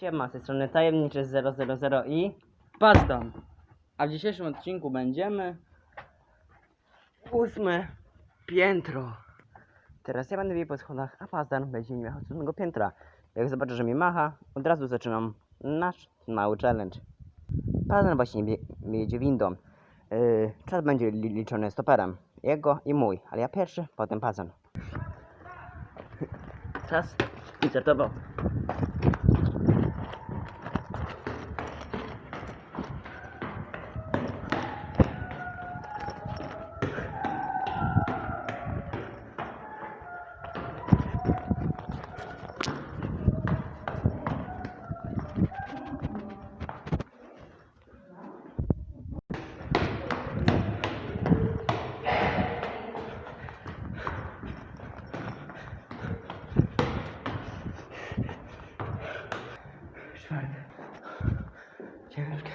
Siema, z tej strony tajemniczy 000 i Pastam. A w dzisiejszym odcinku będziemy... ósme piętro. Teraz ja będę biegł po schodach, a Pazdan będzie mi machał z ósmego piętra. Jak zobaczę, że mi macha, od razu zaczynam nasz mały challenge. Pazdan właśnie bie jedzie windą. Yy, czas będzie li liczony stoperem. Jego i mój, ale ja pierwszy, potem Pazdan. Czas i startował. Czwarte, ciężkie,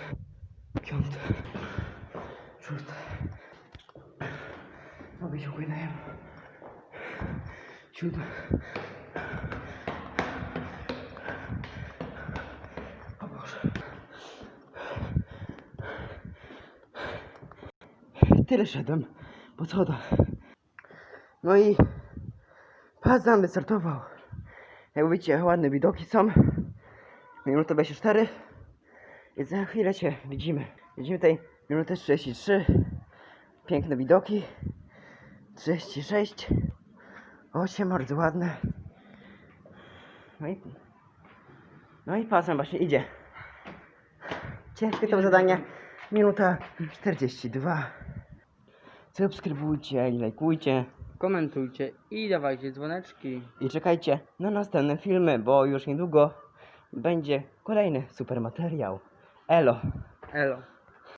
piąte, szóste. Nogi się upłynają. Siódme. O Boże. Tyle szedłem po schodach. No i Pazdan wystartował. Jak widzicie, ładne widoki są. Minuta 24 i za chwilę się widzimy. Widzimy tutaj minutę 33. Piękne widoki. 36. 8 bardzo ładne. No i no i pasem właśnie idzie. Ciężkie to zadanie. Minuta 42. Subskrybujcie i lajkujcie. Komentujcie i dawajcie dzwoneczki. I czekajcie na następne filmy, bo już niedługo będzie kolejny super materiał. Elo. Elo.